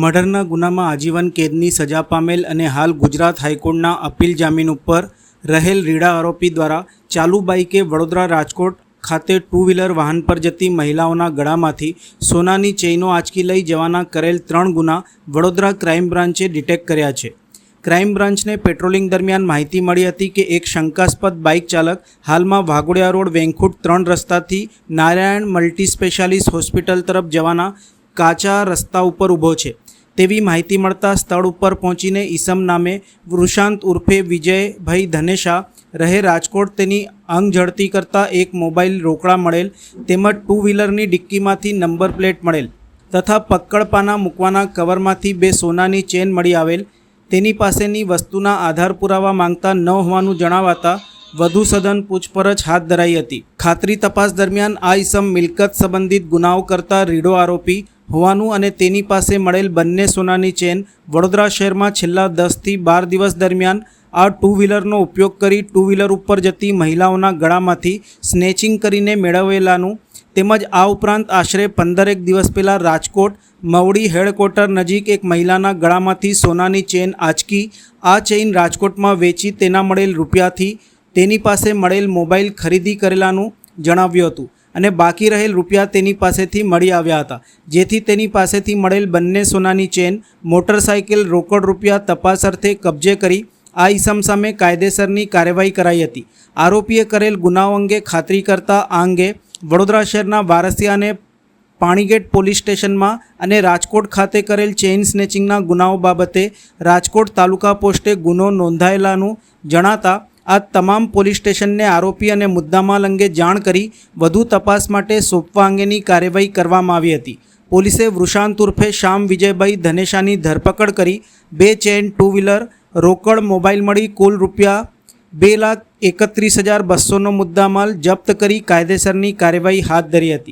મર્ડરના ગુનામાં આજીવન કેદની સજા પામેલ અને હાલ ગુજરાત હાઈકોર્ટના અપીલ જામીન ઉપર રહેલ રીડા આરોપી દ્વારા ચાલુ બાઇકે વડોદરા રાજકોટ ખાતે ટુ વ્હીલર વાહન પર જતી મહિલાઓના ગળામાંથી સોનાની ચેઇનો આંચકી લઈ જવાના કરેલ ત્રણ ગુના વડોદરા ક્રાઇમ બ્રાન્ચે ડિટેક્ટ કર્યા છે. ક્રાઇમ બ્રાન્ચને પેટ્રોલિંગ દરમિયાન માહિતી મળી હતી કે એક શંકાસ્પદ બાઇક ચાલક હાલમાં વાઘોડિયા રોડ વેંખુટ ત્રણ રસ્તાથી નારાયણ મલ્ટી સ્પેશિયાલિસ્ટ હોસ્પિટલ તરફ જવાના કાચા રસ્તા ઉપર ઊભો છે. તેવી માહિતી મળતા સ્થળ ઉપર પહોંચીને ઈસમ નામે વૃષાંત ઉર્ફે વિજયભાઈ ધનેશા રહે રાજકોટ. તેની અંગ ઝડતી કરતાં એક મોબાઈલ રોકડા મળેલ તેમજ ટુ વ્હીલરની ડિક્કીમાંથી નંબર પ્લેટ મળેલ તથા પક્કડપાના મૂકવાના કવરમાંથી બે સોનાની ચેન મળી આવેલ. તેની પાસેની વસ્તુના આધાર પુરાવા માંગતા ન હોવાનું જણાવાતા વધુ સઘન પૂછપરછ હાથ ધરાઈ હતી. ખાતરી તપાસ દરમિયાન આ ઈસમ મિલકત સંબંધિત ગુનાઓ કરતા રીડો આરોપી હોવાનું અને તેની પાસે મળેલ બંને સોનાની ચેન વડોદરા શહેરમાં છેલ્લા દસથી બાર દિવસ દરમિયાન આ ટુ વ્હીલરનો ઉપયોગ કરી ટુ વ્હીલર ઉપર જતી મહિલાઓના ગળામાંથી સ્નેચિંગ કરીને મેળવેલાનું તેમજ આ ઉપરાંત આશરે પંદરેક દિવસ પહેલાં રાજકોટ મવડી હેડક્વાર્ટર નજીક એક મહિલાના ગળામાંથી સોનાની ચેન આંચકી આ ચેઇન રાજકોટમાં વેચી તેના મળેલ રૂપિયાથી તેની પાસે મળેલ મોબાઈલ ખરીદી કરેલાનું જણાવ્યું હતું. અને બાકી રહેલ રૂપિયા તેની પાસેથી મળી આવ્યા હતા. જેથી તેની પાસેથી મળેલ બંને સોનાની ચેન, મોટરસાઇકલ, રોકડ રૂપિયા તપાસ અર્થે કબજે કરી આ ઈસમ સામે કાયદેસરની કાર્યવાહી કરાઈ હતી. આરોપીએ કરેલ ગુનાઓ અંગે ખાતરી કરતા આ અંગે વડોદરા શહેરના વારસિયાને પાણીગેટ પોલીસ સ્ટેશનમાં અને રાજકોટ ખાતે કરેલ ચેઇન સ્નેચિંગના ગુનાઓ બાબતે રાજકોટ તાલુકા પોસ્ટે ગુનો નોંધાયેલાનું જણાતા આ તમામ પોલીસ સ્ટેશનને આરોપી અને મુદ્દામાલ અંગે જાણ કરી વધુ તપાસ માટે સોંપવા અંગેની કાર્યવાહી કરવામાં આવી હતી. પોલીસે વૃષાંત ઉર્ફે શ્યામ વિજયભાઈ ધનેશાની ધરપકડ કરી બે ચેન ટુ વ્હીલર રોકડ મોબાઈલ મળી કુલ રૂપિયા બે લાખ એકત્રીસ હજાર બસોનો મુદ્દામાલ જપ્ત કરી કાયદેસરની કાર્યવાહી હાથ ધરી હતી.